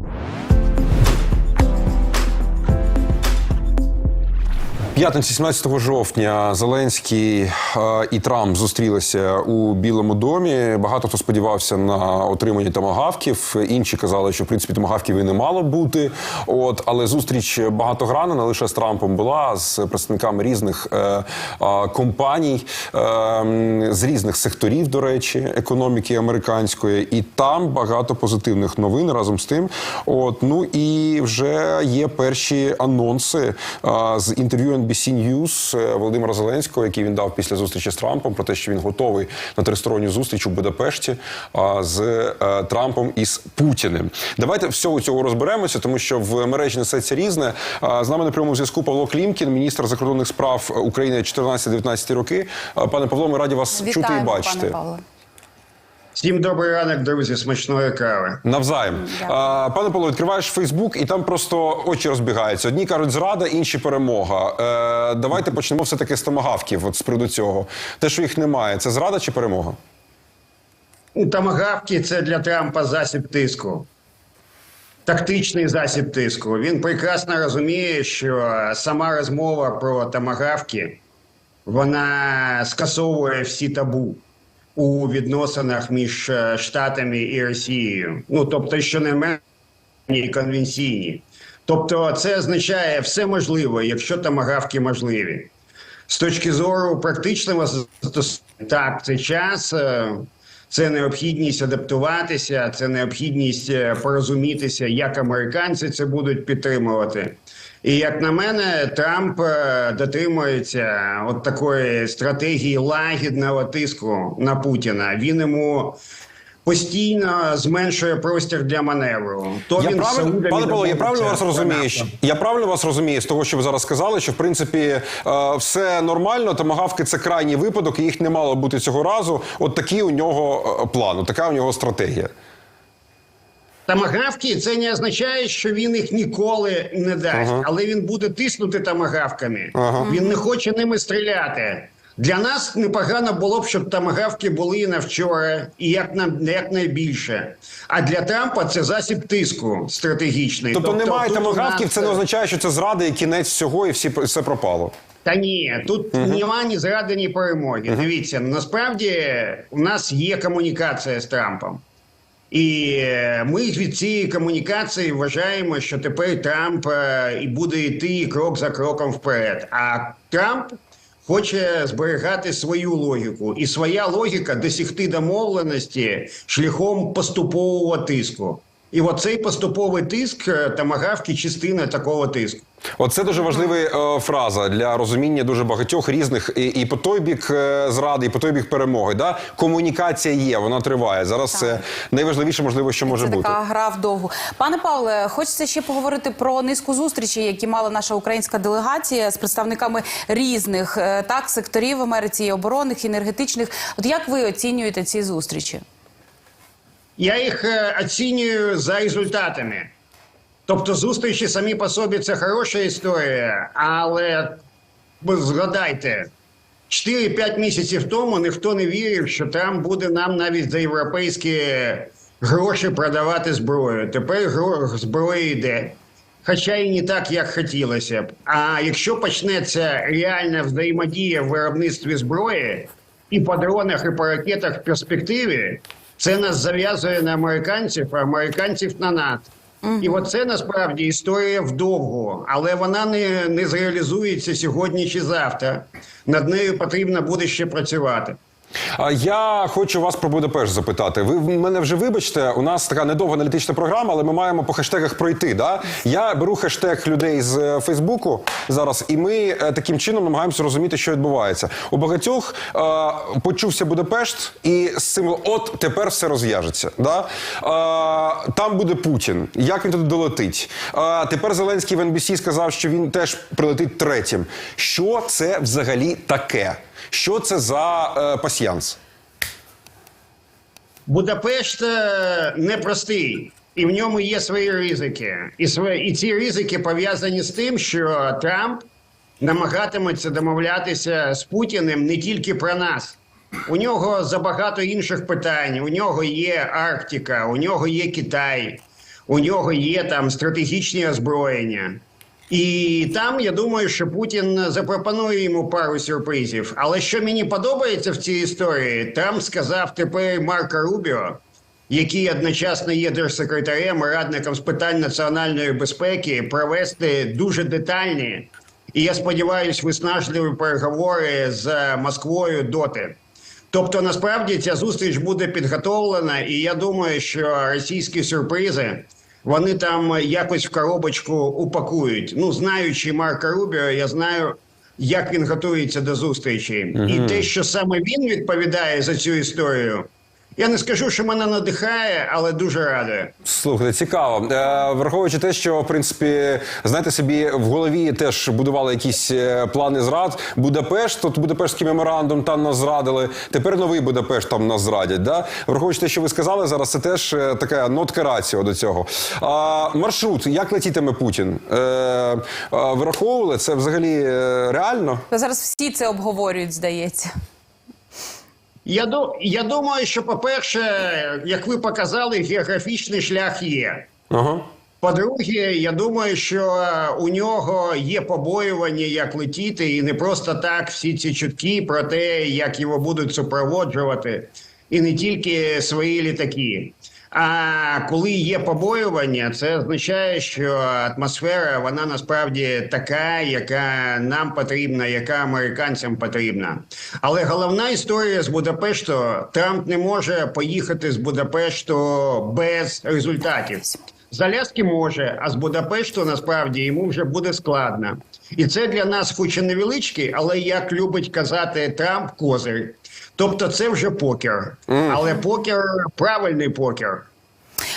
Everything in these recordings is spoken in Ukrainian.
Thank you. П'ятниці 17 жовтня Зеленський е, і Трамп зустрілися у Білому домі. Багато хто сподівався на отримання томагавків. Інші казали, що в принципі томагавків і не мало бути. От але зустріч багатогранна не лише з Трампом була з представниками різних е, компаній е, з різних секторів, до речі, економіки американської. І там багато позитивних новин разом з тим. От ну і вже є перші анонси е, з інтерв'ю NBC News е, Володимира Зеленського, який він дав після зустрічі з Трампом, про те, що він готовий на тристоронню зустріч у Будапешті з е, Трампом і з Путіним. Давайте всього цього розберемося, тому що в мережі несеться різне. З нами на прямому зв'язку Павло Клімкін, міністр закордонних справ України 14-19 роки. Пане Павло, ми раді вас чути і бачити. пане Павло. Всім добрий ранок, друзі, смачної кави. Навзаєм. Дякую. А, пане Павло, відкриваєш Фейсбук, і там просто очі розбігаються. Одні кажуть зрада, інші перемога. Е, давайте почнемо все таки з томагавків. От з приводу цього. Те, що їх немає, це зрада чи перемога? Тамагавки це для Трампа засіб тиску. Тактичний засіб тиску. Він прекрасно розуміє, що сама розмова про тамагавки вона скасовує всі табу у відносинах між е, Штатами і Росією. Ну тобто, що не менш конвенційні. Тобто, це означає все можливо, якщо тамагавки можливі. З точки зору практичного застосування, так, це час, е, це необхідність адаптуватися, це необхідність е, порозумітися, як американці це будуть підтримувати. І як на мене, Трамп е, дотримується от такої стратегії лагідного тиску на Путіна. Він йому постійно зменшує простір для маневру. То Я він правильно, пане Павло, я правильно вас розумію. Я правильно вас розумію з того, що ви зараз сказали, що в принципі е, все нормально. Томагавки це крайній випадок, і їх не мало бути цього разу. От такий у нього е, план, така у нього стратегія. Тамагавки це не означає, що він їх ніколи не дасть, Ага. але він буде тиснути тамагавками. Ага. Він не хоче ними стріляти. Для нас непогано було б, щоб тамагавки були на вчора і як на як найбільше. А для Трампа це засіб тиску стратегічний. Тобто, немає тут у томагавків, нас- це не означає, що це зрада і кінець всього, і всі все пропало. Та ні, тут нема ні зради, ні перемоги. Дивіться, насправді у нас є комунікація з Трампом. І е, ми від цієї комунікації вважаємо, що тепер Трамп е, і буде йти крок за кроком вперед. А Трамп хоче зберігати свою логіку, і своя логіка досягти домовленості шляхом поступового тиску. І оцей поступовий тиск е, тамагавки частина такого тиску. Оце дуже важлива е, фраза для розуміння дуже багатьох різних і, і по той бік е, зради, і по той бік перемоги. Да? Комунікація є, вона триває. Зараз це найважливіше, можливо, що може Це бути. така гра вдовгу. Пане Павле, хочеться ще поговорити про низку зустрічей, які мала наша українська делегація з представниками різних е, так секторів в Америці, і оборонних, і енергетичних. От як ви оцінюєте ці зустрічі? Я їх е, оцінюю за результатами. Тобто, зустрічі самі по собі це хороша історія, але згадайте, 4-5 місяців тому ніхто не вірив, що Трамп буде нам навіть за європейські гроші продавати зброю. Тепер зброя йде. Хоча і не так, як хотілося б. А якщо почнеться реальна взаємодія в виробництві зброї і по дронах, і по ракетах в перспективі, це нас зав'язує на американців, а американців на НАТО. І оце насправді історія вдовго, але вона не, не зреалізується сьогодні чи завтра. Над нею потрібно буде ще працювати. Я хочу вас про Будапешт запитати. Ви мене вже вибачте, у нас така недовга аналітична програма, але ми маємо по хештегах пройти. Да? Я беру хештег людей з е, Фейсбуку зараз, і ми е, таким чином намагаємося розуміти, що відбувається. У багатьох е, почувся Будапешт, і з цим от тепер все розв'яжеться. Да? Е, там буде Путін. Як він туди долетить? Е, тепер Зеленський в NBC сказав, що він теж прилетить третім. Що це взагалі таке? Що це за е, пасьянс? Будапешт е, непростий, і в ньому є свої ризики. І, свої, і ці ризики пов'язані з тим, що Трамп намагатиметься домовлятися з Путіним не тільки про нас. У нього забагато інших питань. У нього є Арктика, у нього є Китай, у нього є там стратегічні озброєння. І там я думаю, що Путін запропонує йому пару сюрпризів. Але що мені подобається в цій історії, Трамп сказав тепер Марко Рубіо, який одночасно є держсекретарем і радником з питань національної безпеки, провести дуже детальні і я сподіваюся, виснажливі переговори з Москвою доти. Тобто, насправді ця зустріч буде підготовлена, і я думаю, що російські сюрпризи вони там якось в коробочку упакують. Ну, знаючи Марка Рубіо, я знаю, як він готується до зустрічі, і те, що саме він відповідає за цю історію. Я не скажу, що мене надихає, але дуже радує. Слухайте, цікаво. Е, враховуючи те, що в принципі, знаєте, собі в голові теж будували якісь е, плани зрад. Будапешт, тут Будапештський меморандум там нас зрадили. Тепер новий Будапешт там нас зрадять. Да? Враховуючи те, що ви сказали зараз, це теж е, така нотка раціо до цього. А, маршрут, як летітиме Путін? Е, враховували це взагалі реально? Зараз всі це обговорюють, здається. Я, я думаю, що, по-перше, як ви показали, географічний шлях є. Ага. По-друге, я думаю, що е, у нього є побоювання, як летіти, і не просто так всі ці чутки про те, як його будуть супроводжувати, і не тільки свої літаки. А коли є побоювання, це означає, що атмосфера вона насправді така, яка нам потрібна, яка американцям потрібна. Але головна історія з Будапешту Трамп не може поїхати з Будапешту без результатів. З Аляски може, а з Будапешту насправді йому вже буде складно. І це для нас хоч і невеличкий, але як любить казати Трамп, козир. Тобто це вже покер. Але покер правильний покер.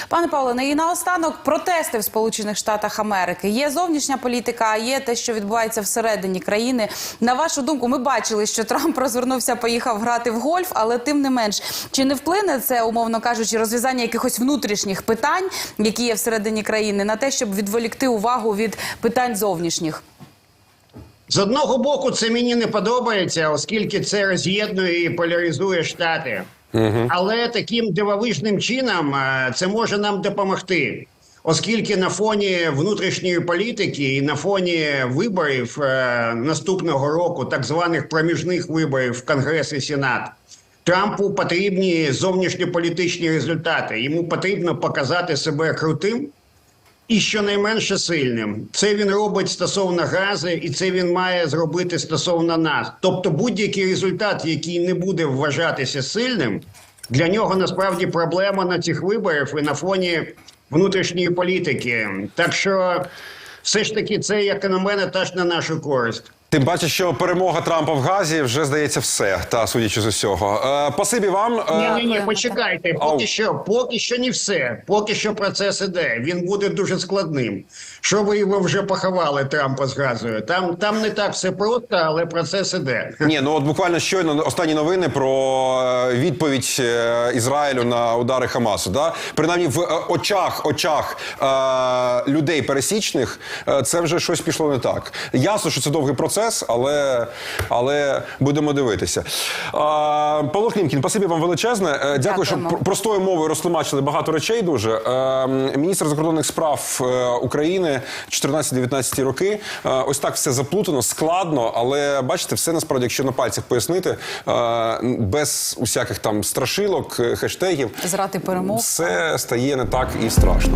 Пане Павло, ну і наостанок протести в Сполучених Штатах Америки. Є зовнішня політика, а є те, що відбувається всередині країни. На вашу думку, ми бачили, що Трамп розвернувся, поїхав грати в гольф, але тим не менш, чи не вплине це, умовно кажучи, розв'язання якихось внутрішніх питань, які є всередині країни, на те, щоб відволікти увагу від питань зовнішніх? З одного боку, це мені не подобається, оскільки це роз'єднує і поляризує штати. Але таким дивовижним чином е, це може нам допомогти. Оскільки на фоні внутрішньої політики і на фоні виборів е, наступного року, так званих проміжних виборів в Конгрес і Сенат, Трампу потрібні зовнішньополітичні результати. Йому потрібно показати себе крутим і щонайменше сильним. Це він робить стосовно гази, і це він має зробити стосовно нас. Тобто, будь-який результат, який не буде вважатися сильним, для нього насправді проблема на цих виборах і на фоні внутрішньої політики. Так що, все ж таки, це як на мене теж на нашу користь. Тим паче, що перемога Трампа в Газі вже здається все. Та судячи з усього. Е, пасибі вам. Е, Ні, ні, ні, почекайте. Ау. Поки що, поки що не все. Поки що процес іде. Він буде дуже складним. Що ви його вже поховали Трампа з газою? Там там не так все просто, але процес іде. Ні, ну от буквально щойно останні новини про е, відповідь е, Ізраїлю на удари Хамасу. Да? Принаймні в очах очах людей пересічних це вже щось пішло не так. Ясно, що це довгий процес, але, але будемо дивитися. Е, Павло Клімкін, спасибі вам величезне. Е, Дякую, що Дякуємо. пр- простою мовою розтлумачили багато речей. Дуже Е, міністр закордонних справ е, України 14-19 роки. Е, Ось так все заплутано, складно, але бачите, все насправді, якщо на пальцях пояснити, е, без усяких там страшилок, хештегів, Зрати перемог. все стає не так і страшно.